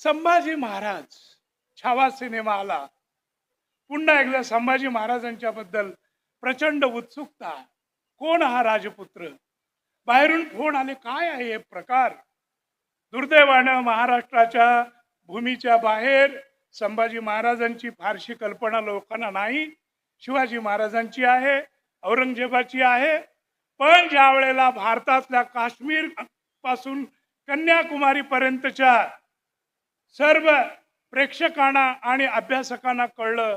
Sambhaji Maharaj Chhava cinema आला पुन्हा एकदा संभाजी महाराजांच्या बद्दल प्रचंड उत्सुकता. कोण हा राजपुत्र? बाहेरून फोन आले काय आहे हे प्रकार? दुर्दैवानं महाराष्ट्राच्या भूमीच्या बाहेर संभाजी महाराजांची फारशी कल्पना लोकांना नाही. शिवाजी महाराजांची आहे औरंगजेबाची आहे. पण ज्या वेळेला भारतातल्या काश्मीरपासून कन्याकुमारी पर्यंतच्या सर्व प्रेक्षकांना आणि अभ्यासकांना कळलं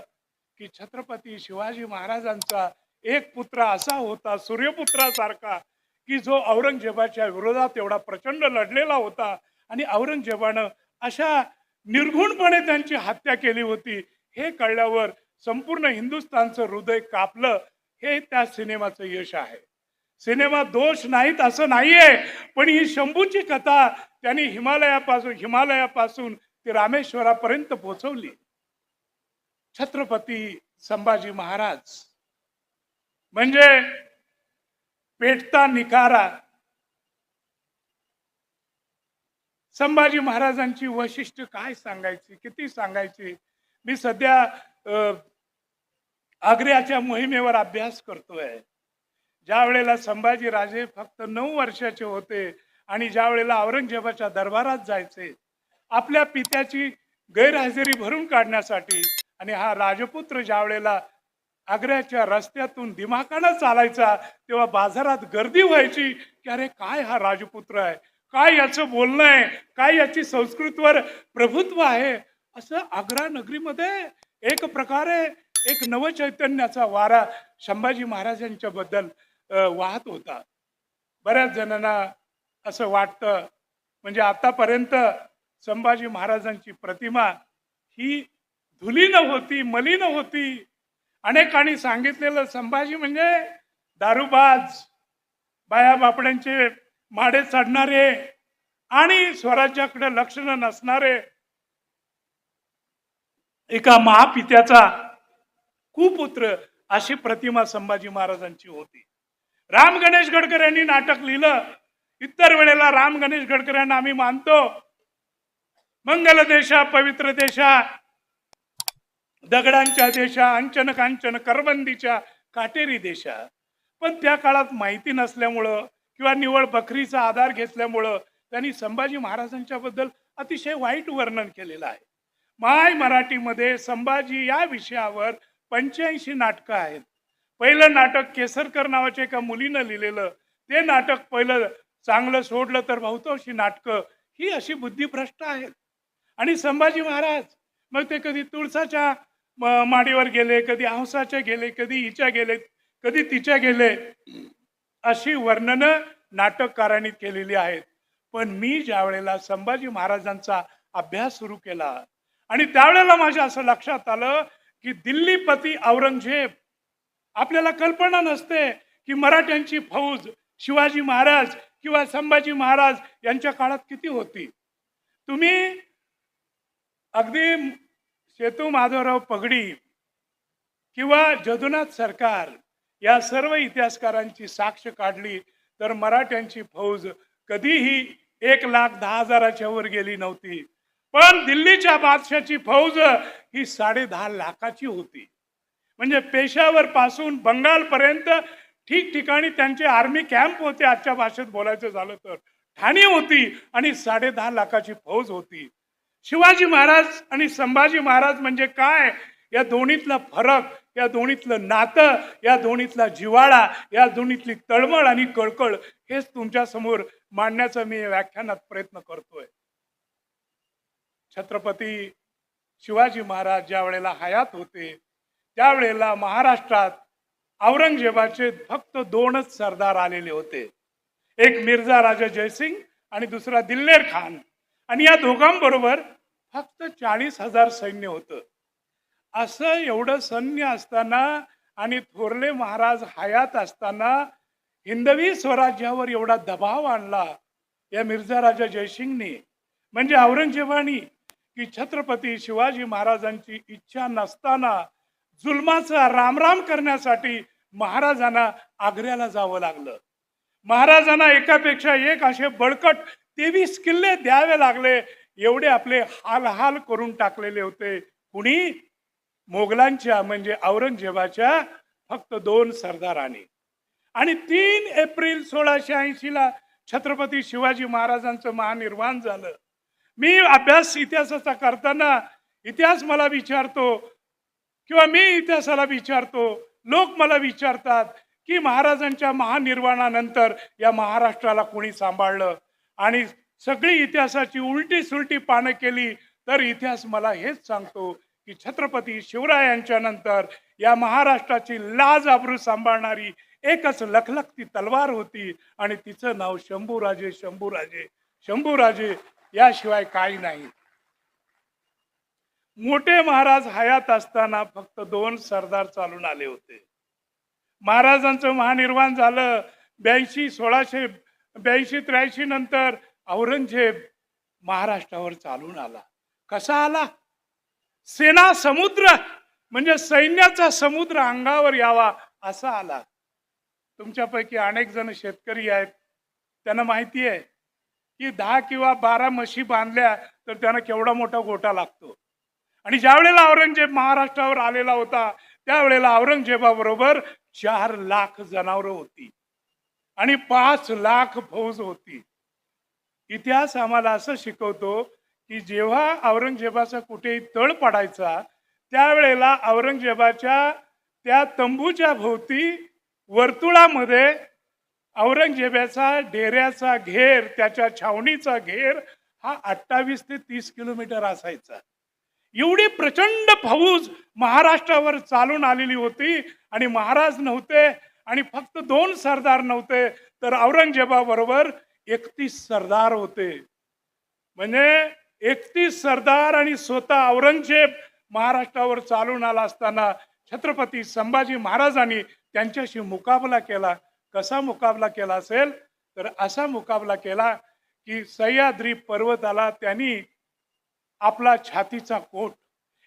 की छत्रपती शिवाजी महाराजांचा एक पुत्र असा होता सूर्यपुत्रासारखा की जो औरंगजेबाच्या विरोधात एवढा प्रचंड लढलेला होता आणि औरंगजेबानं अशा निर्घुणपणे त्यांची हत्या केली होती हे कळल्यावर संपूर्ण हिंदुस्थानचं हृदय कापलं हे त्या सिनेमाचं यश आहे. सिनेमा दोष नाहीत असं नाहीये पण ही शंभूची कथा त्यांनी हिमालयापासून हिमालयापासून ती रामेश्वरापर्यंत पोहोचवली. छत्रपती संभाजी महाराज म्हणजे पेटता निकारा संभाजी महाराजांची वैशिष्ट्य काय सांगायची किती सांगायची? मी सध्या आग्र्याच्या मोहिमेवर अभ्यास करतोय. ज्या वेळेला संभाजी राजे फक्त नऊ वर्षाचे होते आणि ज्या वेळेला औरंगजेबाच्या दरबारात जायचे आपल्या पित्याची गैरहजेरी भरून काढण्यासाठी आणि हा राजपुत्र ज्या वेळेला आग्र्याच्या रस्त्यातून दिमाखानं चालायचा तेव्हा बाजारात गर्दी व्हायची की अरे काय हा राजपुत्र आहे? काय याचं बोलणं आहे? काय याची संस्कृतवर प्रभुत्व आहे? असं आग्रा नगरीमध्ये एक प्रकारे एक नवचैतन्याचा वारा संभाजी महाराजांच्या बद्दल वाहत होता. बऱ्याच जणांना असं वाटतं म्हणजे आतापर्यंत संभाजी महाराजांची प्रतिमा ही धुलीन होती मलिन होती. अनेकांनी सांगितलेलं संभाजी म्हणजे दारूबाज बाया बापड्यांचे माडे चढणारे आणि स्वराज्याकडे लक्ष नसणारे. एका महापित्याचा कुपुत्र अशी प्रतिमा संभाजी महाराजांची होती. राम गणेश गडकर यांनी नाटक लिहिलं. इतर वेळेला राम गणेश गडकर यांना आम्ही मानतो. मंगल देशा पवित्र देशा दगडांच्या देशा अंचन कांचन करबंदीच्या काटेरी देशा. पण त्या काळात माहिती नसल्यामुळं किंवा निवळ बकरीचा आधार घेतल्यामुळं त्यांनी संभाजी महाराजांच्या बद्दल अतिशय वाईट वर्णन केलेलं आहे. माय मराठीमध्ये संभाजी या विषयावर पंच्याऐंशी नाटकं आहेत. पहिलं नाटक केसरकर नावाच्या एका मुलीनं लिहिलेलं. ते नाटक पहिलं चांगलं सोडलं तर बहुतांशी नाटकं ही अशी बुद्धिभ्रष्ट आहेत. आणि संभाजी महाराज मग ते कधी तुळसाच्या माडीवर गेले कधी हंसाच्या गेले कधी हिच्या गेले कधी तिच्या गेले अशी वर्णनं नाटककारांनी केलेली आहेत. पण मी ज्या वेळेला संभाजी महाराजांचा अभ्यास सुरू केला आणि त्यावेळेला माझ्या असं लक्षात आलं की दिल्लीपती औरंगजेब आपल्याला कल्पना नसते की मराठ्यांची फौज शिवाजी महाराज किंवा संभाजी महाराज यांच्या काळात किती होती. तुम्ही अगदी सेतू माधवराव पगडी किंवा जदुनाथ सरकार या सर्व इतिहासकारांची साक्ष काढली तर मराठ्यांची फौज कधीही एक लाख दहा हजाराच्या वर गेली नव्हती. पण दिल्लीच्या बादशाची फौज ही साडे दहा लाखाची होती. म्हणजे पेशावर पासून बंगाल पर्यंत ठिकठिकाणी त्यांचे आर्मी कॅम्प होते आजच्या भाषेत बोलायचं झालं तर. ठाणी होती आणि साडे दहा लाखाची फौज होती. शिवाजी महाराज आणि संभाजी महाराज म्हणजे काय? या दोन्हीतला फरक या दोन्हीतलं नातं या दोन्हीतला जिवाळा या दोन्हीतली तळमळ आणि कळकळ हेच तुमच्यासमोर मांडण्याचा मी व्याख्यानात प्रयत्न करतोय. छत्रपती शिवाजी महाराज ज्या वेळेला हयात होते त्यावेळेला महाराष्ट्रात औरंगजेबाचे फक्त दोनच सरदार आलेले होते. एक मिर्झा राजा जयसिंग आणि दुसरा दिल्लेर खान. आणि या दोघांबरोबर फक्त चाळीस हजार सैन्य होतं. असं एवढं सैन्य असताना आणि थोरले महाराज हयात असताना हिंदवी स्वराज्यावर एवढा दबाव आणला या मिर्झा राजा जयसिंगने. म्हणजे औरंगजेबानी की छत्रपती शिवाजी महाराजांची इच्छा नसताना जुलमाचा रामराम करण्यासाठी महाराजांना आग्र्याला जावं लागलं. महाराजांना एकापेक्षा एक असे बळकट तेवीस किल्ले द्यावे लागले. एवढे आपले हाल हाल करून टाकलेले होते. कुणी? मोगलांच्या म्हणजे औरंगजेबाच्या फक्त दोन सरदारांनी. आणि तीन एप्रिल सोळाशे ऐंशी ला छत्रपती शिवाजी महाराजांचं महानिर्वाण झालं. मी अभ्यास इतिहासाचा करताना इतिहास मला विचारतो किंवा मी इतिहासाला विचारतो लोक मला विचारतात की महाराजांच्या महानिर्वाणानंतर या महाराष्ट्राला कोणी सांभाळलं? आणि सगळी इतिहासाची उलटी सुलटी पानं केली तर इतिहास मला हेच सांगतो की छत्रपती शिवरायांच्या नंतर या महाराष्ट्राची लाज आबरू सांभाळणारी एकच लखलखती तलवार होती आणि तिचं नाव शंभूराजे शंभूराजे. शंभूराजे याशिवाय काही नाही. मोठे महाराज हयात असताना फक्त दोन सरदार चालून आले होते. महाराजांचं महानिर्वाण झालं ब्याऐंशी सोळाशे ब्याऐंशी त्र्याऐंशी नंतर औरंगजेब महाराष्ट्रावर चालून आला. कसा आला? सेना समुद्र म्हणजे सैन्याचा समुद्र अंगावर यावा असा आला. तुमच्यापैकी अनेक जण शेतकरी आहेत. त्यांना माहिती आहे की दहा किंवा बारा म्हशी बांधल्या तर त्यांना केवढा मोठा गोटा लागतो. आणि ज्या वेळेला औरंगजेब महाराष्ट्रावर आलेला होता त्यावेळेला औरंगजेबाबरोबर चार लाख जनावरं होती. आणि पाच लाख फौज होती. इतिहास आम्हाला असं शिकवतो की जेव्हा औरंगजेबाचा कुठेही तळ पडायचा त्यावेळेला औरंगजेबाच्या त्या तंबूच्या भोवती वर्तुळामध्ये औरंगजेबाचा डेऱ्याचा घेर त्याच्या छावणीचा घेर हा अठ्ठावीस ते तीस किलोमीटर असायचा. एवढी प्रचंड फौज महाराष्ट्रावर चालून आलेली होती आणि महाराज नव्हते आणि फक्त दोन सरदार नव्हते तर औरंगजेबाबरोबर एकतीस सरदार होते. म्हणजे एकतीस सरदार आणि स्वतः औरंगजेब महाराष्ट्रावर चालून आला असताना छत्रपती संभाजी महाराजांनी त्यांच्याशी मुकाबला केला. कसा मुकाबला केला असेल? तर असा मुकाबला केला की सह्याद्री पर्वताला त्यांनी आपला छातीचा कोट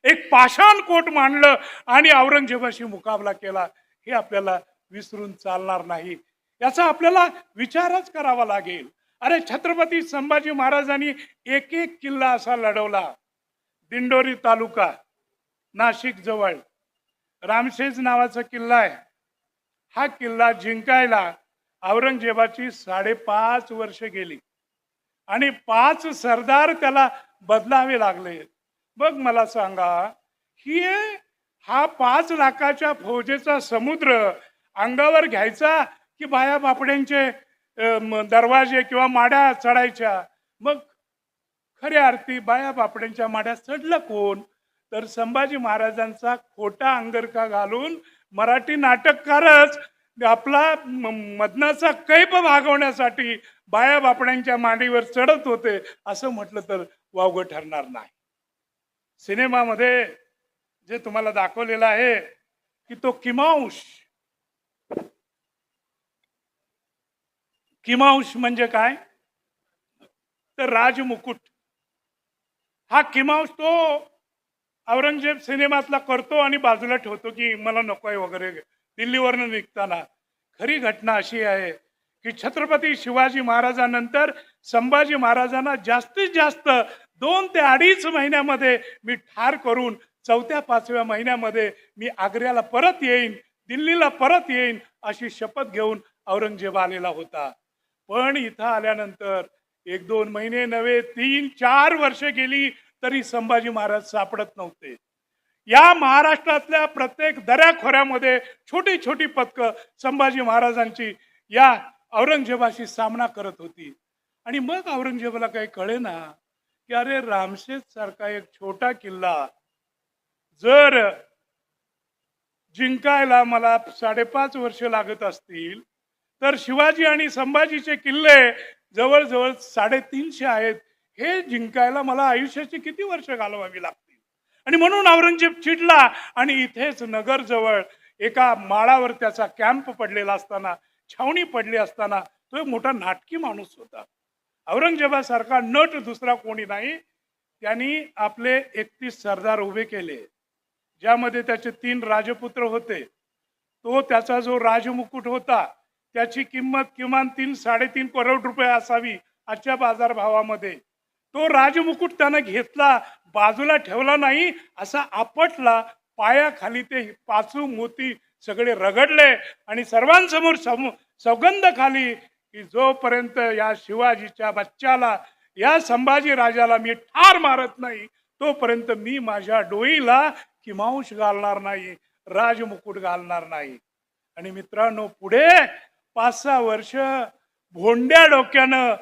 एक पाषाण कोट मांडलं आणि औरंगजेबाशी मुकाबला केला. हे आपल्याला विसरून चालणार नाही. याचा आपल्याला विचारच करावा लागेल. अरे छत्रपती संभाजी महाराजांनी एक एक किल्ला असा लढवला. दिंडोरी तालुका नाशिक जवळ. रामशेज नावाचा किल्ला आहे. हा किल्ला जिंकायला औरंगजेबाची साडेपाच वर्ष गेली. आणि पाच सरदार त्याला बदलावे लागले. बघ मला सांगा ही हा पाच लाखाच्या फौजेचा समुद्र अंगावर घ्यायचा की बाया बापड्यांचे दरवाजे किंवा माड्या चढायच्या. मग खऱ्या अर्थी बाया बापड्यांच्या माड्या चढलं कोण? तर संभाजी महाराजांचा खोटा अंगरखा घालून मराठी नाटककारच आपला म- मदनाचा कैप भागवण्यासाठी बाया बापड्यांच्या मांडीवर चढत होते असं म्हटलं तर वावगं ठरणार नाही. सिनेमामध्ये जे तुम्हाला दाखवलेलं आहे की तो किमांश किमांश म्हणजे काय? तर राजमुकुट. हा किमांश तो औरंगजेब सिनेमातला करतो आणि बाजूला ठेवतो की मला नकोय वगैरे. दिल्लीवरनं निघताना. खरी घटना अशी आहे की छत्रपती शिवाजी महाराजांनंतर संभाजी महाराजांना जास्तीत जास्त दोन ते अडीच महिन्यामध्ये मी ठार करून चौथ्या पाचव्या महिन्यामध्ये मी आग्र्याला परत येईन दिल्लीला परत येईन अशी शपथ घेऊन औरंगजेब आलेला होता. पण इथं आल्यानंतर एक दोन महिने नव्हे तीन चार वर्ष गेली तरी संभाजी महाराज सापडत नव्हते. या महाराष्ट्रातल्या प्रत्येक दऱ्याखोऱ्यामध्ये छोटी छोटी पथकं संभाजी महाराजांची या औरंगजेबाशी सामना करत होती. आणि मग औरंगजेबाला काही कळे ना की अरे रामशेज सारखा एक छोटा किल्ला जर जिंकायला मला साडेपाच वर्ष लागत असतील तर शिवाजी आणि संभाजीचे किल्ले जवळजवळ साडेतीनशे आहेत. हे जिंकायला मला आयुष्याची किती वर्ष घालवावी लागतील? आणि म्हणून औरंगजेब चिडला आणि इथेच नगरजवळ एका माळावर त्याचा कॅम्प पडलेला असताना छावणी पडली असताना तो एक मोठा नाटकी माणूस होता. औरंगजेबासारखा नट दुसरा कोणी नाही. त्यांनी आपले एकतीस सरदार उभे केले ज्यामध्ये त्याचे तीन राजपुत्र होते. तो त्याचा जो राजमुकुट होता त्याची किंमत किमान तीन साडेतीन करोड रुपये असावी आजच्या बाजारभावामध्ये. तो राजमुकुट त्यानं घेतला बाजूला ठेवला नाही असा आपटला पायाखाली ते पाचू मोती सगळे रगडले आणि सर्वांसमोर सम सौगंध खाली की जोपर्यंत या शिवाजीच्या बच्च्याला या संभाजी राजाला मी ठार मारत नाही तोपर्यंत मी माझ्या डोईला किमांश घालणार नाही राजमुकुट घालणार नाही. आणि मित्रांनो पुढे पाच सहा वर्ष भोंड्या डोक्यानं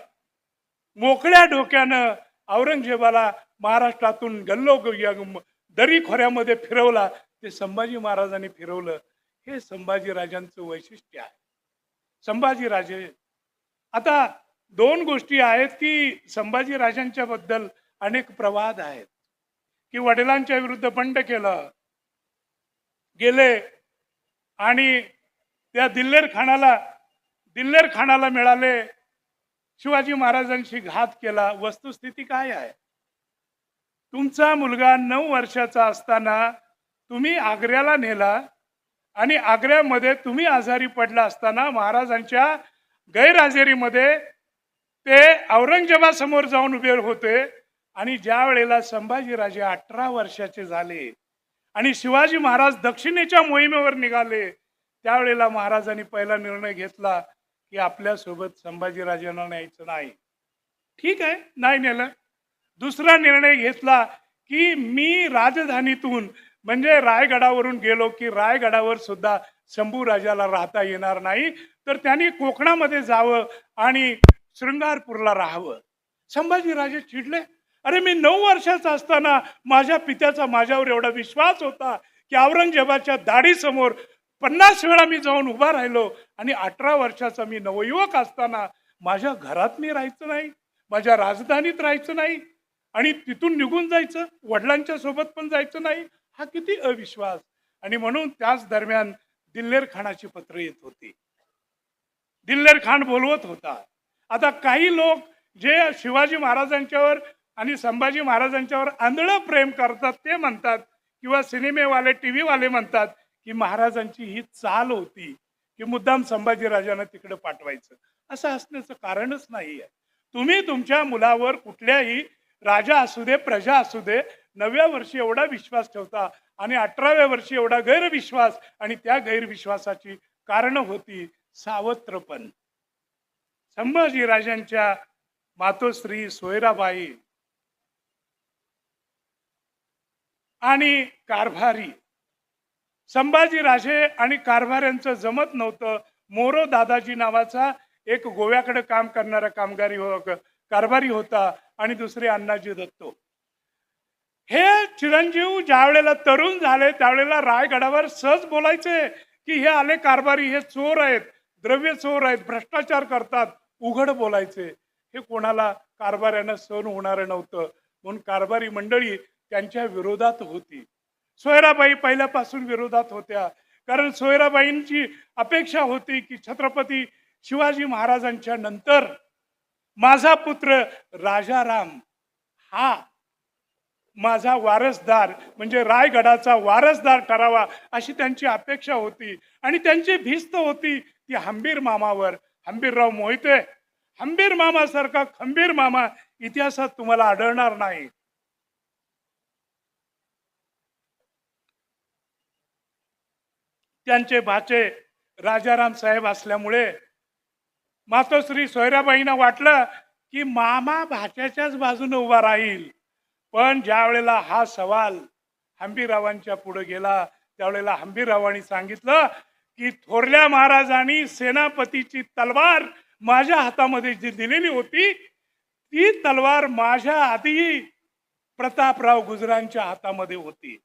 मोकळ्या डोक्यानं औरंगजेबाला महाराष्ट्रातून गल्लो दरी खोऱ्यामध्ये फिरवला ते संभाजी महाराजांनी फिरवलं. हे संभाजी राजांचं वैशिष्ट्य आहे. संभाजी राजे. आता दोन गोष्टी आहेत की संभाजी राजांच्या बद्दल अनेक प्रवाद आहेत. की वडिलांच्या विरुद्ध बंड केलं गेले आणि त्या दिल्लेर खानाला दिल्लेर खानाला मिळाले. शिवाजी महाराजांशी घात केला. वस्तुस्थिती काय आहे? तुमचा मुलगा नऊ वर्षाचा असताना तुम्ही आग्र्याला नेला आणि आग्र्यामध्ये तुम्ही आजारी पडला असताना महाराजांच्या गैरहजेरीमध्ये ते औरंगजेबासमोर जाऊन उभे होते आणि ज्या वेळेला संभाजीराजे अठरा वर्षाचे झाले आणि शिवाजी महाराज दक्षिणेच्या मोहिमेवर निघाले त्यावेळेला महाराजांनी पहिला निर्णय घेतला. की आपल्यासोबत संभाजीराजांना न्यायचं नाही. ठीक आहे नाही नेलं. दुसरा निर्णय घेतला की मी राजधानीतून म्हणजे रायगडावरून गेलो की रायगडावर सुद्धा शंभू राजाला राहता येणार नाही तर त्यांनी कोकणामध्ये जावं आणि शृंगारपूरला राहावं. संभाजीराजे चिडले. अरे मी नऊ वर्षाचा असताना माझ्या पित्याचा माझ्यावर एवढा विश्वास होता की औरंगजेबाच्या दाढीसमोर पन्नास वेळा मी जाऊन उभा राहिलो आणि अठरा वर्षाचा मी नवयुवक असताना माझ्या घरात मी राहायचं नाही माझ्या राजधानीत राहायचं नाही आणि तिथून निघून जायचं वडिलांच्या सोबत पण जायचं नाही हा किती अविश्वास. आणि म्हणून त्याच दरम्यान दिल्लेर खानाची पत्र येत होती. दिल्लेर खान बोलवत होता. आता काही लोक जे शिवाजी महाराजांच्यावर आणि संभाजी महाराजांच्यावर आंधळं प्रेम करतात ते म्हणतात किंवा सिनेमेवाले टी व्हीवाले म्हणतात की महाराजांची ही चाल होती की मुद्दाम संभाजीराजांना तिकडे पाठवायचं. असं असण्याचं कारणच नाही आहे. तुम्ही तुमच्या मुलावर कुठल्याही राजा असू दे प्रजा असू दे नव्या वर्षी एवढा विश्वास ठेवता आणि अठराव्या वर्षी एवढा गैरविश्वास आणि त्या गैरविश्वासाची कारण होती सावत्रपण. संभाजीराजांच्या मातोश्री सोयराबाई आणि कारभारी संभाजी राजे आणि कारभाऱ्यांचं जमत नव्हतं. मोरो दादाजी नावाचा एक गोव्याकडे काम करणारा कामगारी हो कारभारी होता आणि दुसरे अण्णाजी दत्तो. हे चिरंजीव ज्या वेळेला तरुण झाले त्यावेळेला रायगडावर सहज बोलायचे की हे आले कारभारी हे चोर आहेत द्रव्य चोर आहेत भ्रष्टाचार करतात उघड बोलायचे. हे कोणाला? कारभाऱ्यांना सहन होणार नव्हतं. म्हणून कारभारी मंडळी त्यांच्या विरोधात होती. सोयराबाई पहिल्यापासून विरोधात होत्या. कारण सोयराबाईंची अपेक्षा होती की छत्रपती शिवाजी महाराजांच्या नंतर माझा पुत्र राजाराम हा माझा वारसदार म्हणजे रायगडाचा वारसदार ठरावा अशी त्यांची अपेक्षा होती. आणि त्यांची भिस्त होती ती हंबीर मामावर. हंबीरराव मोहिते हंबीर मामासारखा खंबीर मामा इतिहासात तुम्हाला आढळणार नाही. त्यांचे भाचे राजाराम साहेब असल्यामुळे मातोश्री सोयराबाईंना वाटलं की मामा भाच्याच्याच बाजूने उभा राहील. पण ज्या वेळेला हा सवाल हंबीरावांच्या पुढे गेला त्यावेळेला हंबीरावांनी सांगितलं की थोरल्या महाराजांनी सेनापतीची तलवार माझ्या हातामध्ये जी दिलेली होती ती तलवार माझ्या आधी प्रतापराव गुजरांच्या हातामध्ये होती.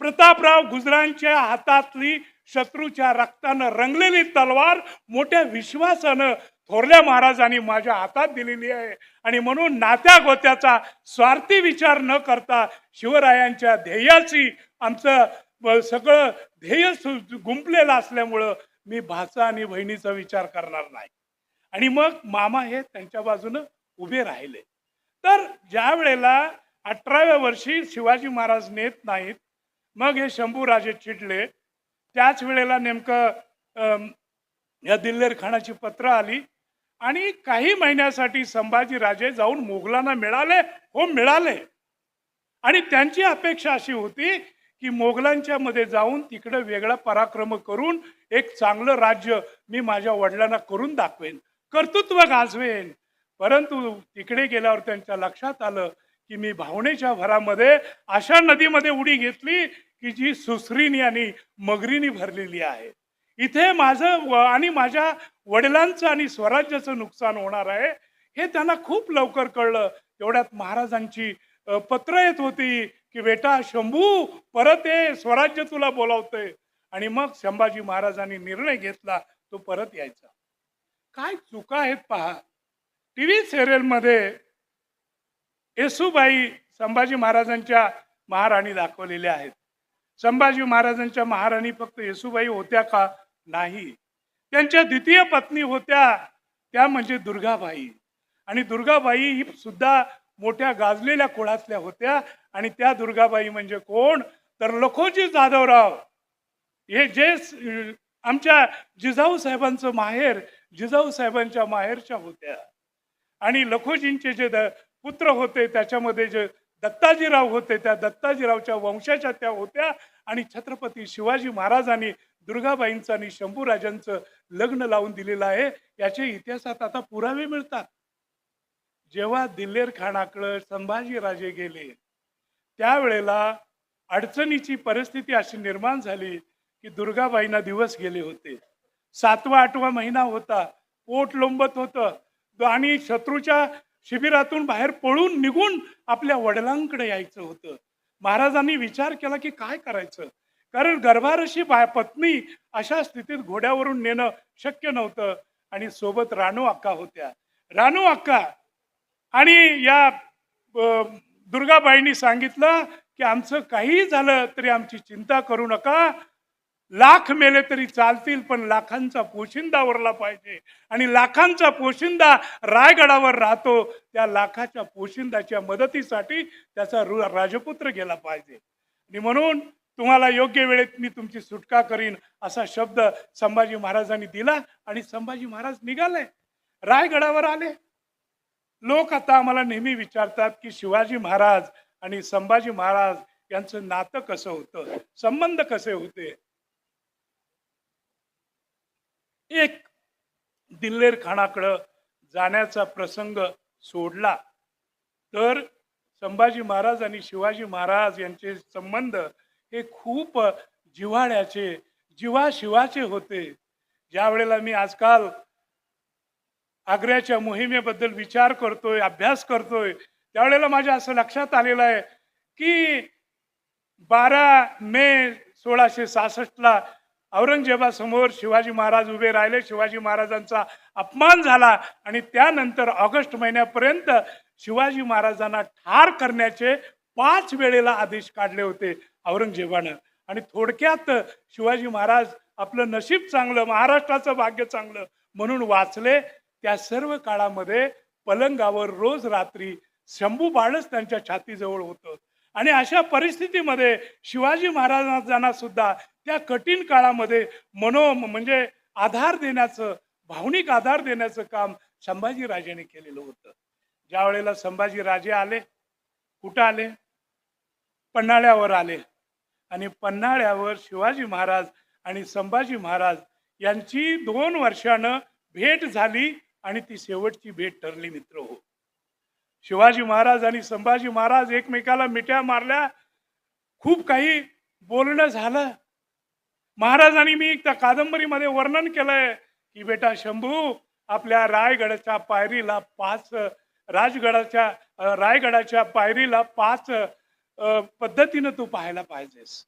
प्रतापराव गुजरांच्या हातातली शत्रूच्या रक्तानं रंगलेली तलवार मोठ्या विश्वासानं थोरल्या महाराजांनी माझ्या हातात दिलेली आहे. आणि म्हणून नात्या गोत्याचा स्वार्थी विचार न करता शिवरायांच्या ध्येयाची आमचं सगळं ध्येय सु- गुंपलेलं असल्यामुळं मी भाचा आणि बहिणीचा विचार करणार नाही. आणि मग मामा हे त्यांच्या बाजूनं उभे राहिले. तर ज्या वेळेला अठराव्या वर्षी शिवाजी महाराज नेत नाहीत मग हे शंभूराजे चिडले. त्याच वेळेला नेमकं या दिल्लेर खानाची पत्र आली. आणि काही महिन्यासाठी संभाजीराजे जाऊन मोगलांना मिळाले. हो मिळाले. आणि त्यांची अपेक्षा अशी होती की मोगलांच्या मध्ये जाऊन तिकडे वेगळा पराक्रम करून एक चांगलं राज्य मी माझ्या वडिलांना करून दाखवेन. कर्तृत्व गाजवेन. परंतु तिकडे गेल्यावर त्यांच्या लक्षात आलं की मी भावनेच्या भरामध्ये अशा नदीमध्ये उडी घेतली. की जी सुसरीनी आणि मगरीनी भरलेली आहे. इथे माझं आणि माझ्या वडिलांचं आणि स्वराज्याचं नुकसान होणार आहे हे त्यांना खूप लवकर कळलं. एवढ्यात महाराजांची पत्र येत होती की बेटा शंभू परत ये स्वराज्य तुला बोलावतंय. आणि मग संभाजी महाराजांनी निर्णय घेतला तो परत यायचा. काय चुका आहेत पहा. टीव्ही सिरियलमध्ये येसुबाई संभाजी महाराजांच्या महाराणी दाखवलेल्या आहेत. संभाजी महाराजांच्या महाराणी फक्त येसुबाई होत्या का? नाही. त्यांच्या द्वितीय पत्नी होत्या त्या म्हणजे दुर्गाबाई. आणि दुर्गाबाई ही सुद्धा मोठ्या गाजलेल्या कुळातल्या होत्या. आणि त्या दुर्गाबाई म्हणजे कोण? तर लखोजी जाधवराव. हे जे आमच्या जिजाऊ साहेबांचं माहेर जिजाऊ साहेबांच्या माहेरच्या होत्या. आणि लखोजींचे जे द- पुत्र होते त्याच्यामध्ये जे दत्ताजीराव होते त्या दत्ताजीरावच्या वंशाच्या त्या होत्या. आणि छत्रपती शिवाजी महाराजांनी दुर्गाबाईंचं आणि शंभूराजांचं लग्न लावून दिलेलं आहे. याचे इतिहासात आता पुरावे मिळतात. जेव्हा दिल्लेर खानाकडं संभाजीराजे गेले त्यावेळेला अडचणीची परिस्थिती अशी निर्माण झाली की दुर्गाबाईंना दिवस गेले होते. सातवा आठवा महिना होता. पोट लोंबत होतं. आणि शत्रूच्या शिबिरातून बाहेर पळून निघून आपल्या वडिलांकडे यायचं होतं. महाराजांनी विचार केला की काय करायचं? कारण गर्भारशी बा पत्नी अशा स्थितीत घोड्यावरून नेणं शक्य नव्हतं आणि सोबत राणू अक्का होत्या. राणू अक्का आणि या दुर्गाबाईंनी सांगितलं की आमचं काही झालं तरी आमची चिंता करू नका. लाख मेले तरी चालतील पण लाखांचा पोशिंदा उरला पाहिजे. आणि लाखांचा पोशिंदा रायगडावर राहतो त्या लाखाच्या पोशिंदाच्या मदतीसाठी त्याचा राजपुत्र गेला पाहिजे. आणि म्हणून तुम्हाला योग्य वेळेत मी तुमची सुटका करीन असा शब्द संभाजी महाराजांनी दिला आणि संभाजी महाराज निघाले. रायगडावर आले. लोक आता आम्हाला नेहमी विचारतात की शिवाजी महाराज आणि संभाजी महाराज यांचं नातं कसं होतं? संबंध कसे होते? एक दिल्लेर खानाकडं जाण्याचा प्रसंग सोडला तर संभाजी महाराज आणि शिवाजी महाराज यांचे संबंध हे खूप जिव्हाळ्याचे जिवाशिवाचे होते. ज्या वेळेला मी आजकाल आग्र्याच्या मोहिमेबद्दल विचार करतोय अभ्यास करतोय त्यावेळेला माझ्या असं लक्षात आलेलं आहे की बारा मे सोळाशे सहासष्टला औरंगजेबासमोर शिवाजी महाराज उभे राहिले. शिवाजी महाराजांचा अपमान झाला आणि त्यानंतर ऑगस्ट महिन्यापर्यंत शिवाजी महाराजांना ठार करण्याचे पाच वेळेला आदेश काढले होते औरंगजेबानं. आणि थोडक्यात शिवाजी महाराज आपलं नशीब चांगलं महाराष्ट्राचं भाग्य चांगलं म्हणून वाचले. त्या सर्व काळामध्ये पलंगावर रोज रात्री शंभू बाळच त्यांच्या छातीजवळ होतं. आणि अशा परिस्थितीमध्ये शिवाजी महाराजांना सुद्धा त्या कठीण काळामध्ये मनो म्हणजे आधार देण्याचं भावनिक आधार देण्याचं काम संभाजीराजेने केलेलं होतं. ज्या वेळेला संभाजीराजे आले कुठं आले? पन्हाळ्यावर आले. आणि पन्हाळ्यावर शिवाजी महाराज आणि संभाजी महाराज यांची दोन वर्षानं भेट झाली आणि ती शेवटची भेट ठरली मित्र हो. शिवाजी महाराज आणि संभाजी महाराज एकमेकाला मिठ्या मारल्या. खूप काही बोलणं झालं. महाराजांनी मी त्या कादंबरीमध्ये वर्णन केलंय की बेटा शंभू आपल्या रायगडाच्या पायरीला पाच राजगडाच्या रायगडाच्या पायरीला पाच पद्धतीनं तू पाहायला पाहिजेस.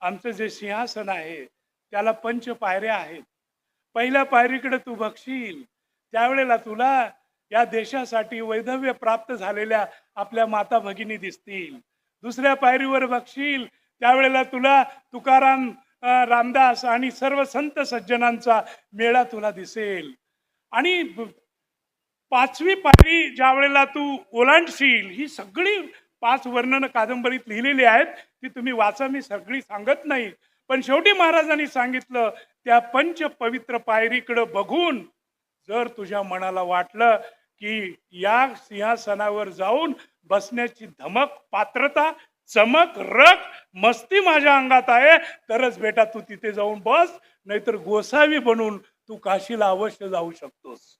आमचं जे सिंहासन आहे त्याला पंच पायऱ्या आहेत. पहिल्या पायरीकडे तू बघशील. त्यावेळेला तुला या देशासाठी वैधव्य प्राप्त झालेल्या आपल्या माता भगिनी दिसतील. दुसऱ्या पायरीवर बघशील त्यावेळेला तुला तुकाराम रामदास आणि सर्व संत सज्जनांचा मेळा तुला दिसेल. आणि पाचवी पायरी ज्या वेळेला तू ओलांडशील ही सगळी पाच वर्णन कादंबरीत लिहिलेली आहेत ती तुम्ही वाचा मी सगळी सांगत नाही. पण शेवटी महाराजांनी सांगितलं त्या पंच पवित्र पायरीकडं बघून जर तुझ्या मनाला वाटलं की या सिंहासनावर जाऊन बसण्याची धमक पात्रता चमक रक मस्ती माझ्या अंगात आहे. तरच बेटा तू तिथे जाऊन बस नाहीतर गोसावी बनून तू काशीला अवश्य जाऊ शकतोस.